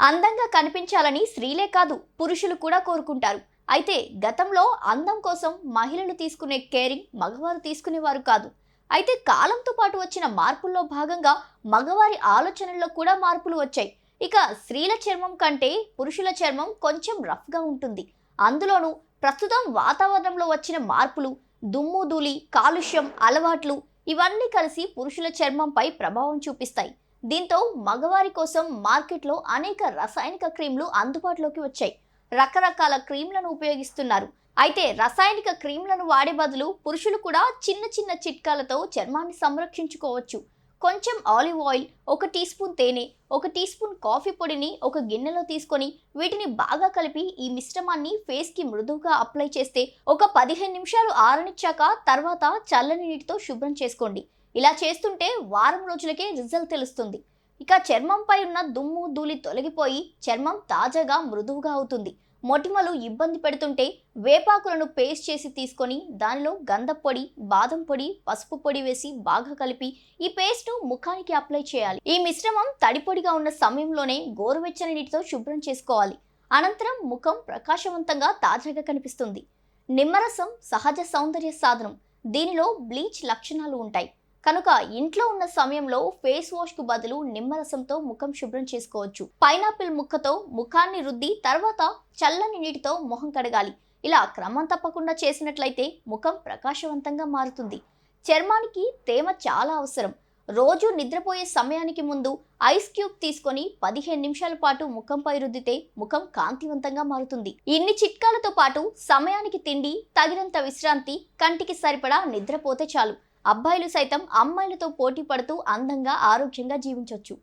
అందంగా కనిపించాలని స్త్రీలే కాదు పురుషులు కూడా కోరుకుంటారు. అయితే గతంలో అందం కోసం మహిళలు తీసుకునే కేరింగ్ మగవారు తీసుకునేవారు కాదు. అయితే కాలంతో పాటు వచ్చిన మార్పుల్లో భాగంగా మగవారి ఆలోచనల్లో కూడా మార్పులు వచ్చాయి. ఇక స్త్రీల చర్మం కంటే పురుషుల చర్మం కొంచెం రఫ్గా ఉంటుంది. అందులోనూ ప్రస్తుతం వాతావరణంలో వచ్చిన మార్పులు దుమ్ము ధూళి కాలుష్యం అలవాట్లు ఇవన్నీ కలిసి పురుషుల చర్మంపై ప్రభావం చూపిస్తాయి. దీంతో మగవారి కోసం మార్కెట్లో అనేక రసాయనిక క్రీమ్లు అందుబాటులోకి వచ్చాయి. రకరకాల క్రీమ్లను ఉపయోగిస్తున్నారు. అయితే రసాయనిక క్రీమ్లను వాడే బదులు పురుషులు కూడా చిన్న చిన్న చిట్కాలతో చర్మాన్ని సంరక్షించుకోవచ్చు. కొంచెం ఆలివ్ ఆయిల్ ఒక టీ స్పూన్ తేనె ఒక టీ స్పూన్ కాఫీ పొడిని ఒక గిన్నెలో తీసుకొని వీటిని బాగా కలిపి ఈ మిశ్రమాన్ని ఫేస్కి మృదువుగా అప్లై చేస్తే ఒక పదిహేను నిమిషాలు ఆరనిచ్చాక తర్వాత చల్లని నీటితో శుభ్రం చేసుకోండి. ఇలా చేస్తుంటే వారం రోజులకే రిజల్ట్ తెలుస్తుంది. ఇక చర్మంపై ఉన్న దుమ్ము ధూళి తొలగిపోయి చర్మం తాజాగా మృదువుగా అవుతుంది. మొటిమలు ఇబ్బంది పెడుతుంటే వేపాకులను పేస్ట్ చేసి తీసుకొని దానిలో గంధపొడి బాదం పొడి పసుపు పొడి వేసి బాగా కలిపి ఈ పేస్ట్ ముఖానికి అప్లై చేయాలి. ఈ మిశ్రమం తడిపొడిగా ఉన్న సమయంలోనే గోరువెచ్చని నీటితో శుభ్రం చేసుకోవాలి. అనంతరం ముఖం ప్రకాశవంతంగా తాజాగా కనిపిస్తుంది. నిమ్మరసం సహజ సౌందర్య సాధనం. దీనిలో బ్లీచ్ లక్షణాలు ఉంటాయి. కనుక ఇంట్లో ఉన్న సమయంలో ఫేస్ వాష్కు బదులు నిమ్మరసంతో ముఖం శుభ్రం చేసుకోవచ్చు. పైనాపిల్ ముక్కతో ముఖాన్ని రుద్ది తర్వాత చల్లని నీటితో మొహం కడగాలి. ఇలా క్రమం తప్పకుండా చేసినట్లయితే ముఖం ప్రకాశవంతంగా మారుతుంది. చర్మానికి తేమ చాలా అవసరం. రోజు నిద్రపోయే సమయానికి ముందు ఐస్ క్యూబ్ తీసుకొని పదిహేను నిమిషాల పాటు ముఖంపై రుద్దితే ముఖం కాంతివంతంగా మారుతుంది. ఇన్ని చిట్కాలతో పాటు సమయానికి తిండి తగినంత విశ్రాంతి కంటికి సరిపడా నిద్రపోతే చాలు. అబ్బాయిలు సైతం అమ్మాయిలతో పోటీ పడుతూ అందంగా ఆరోగ్యంగా జీవించవచ్చు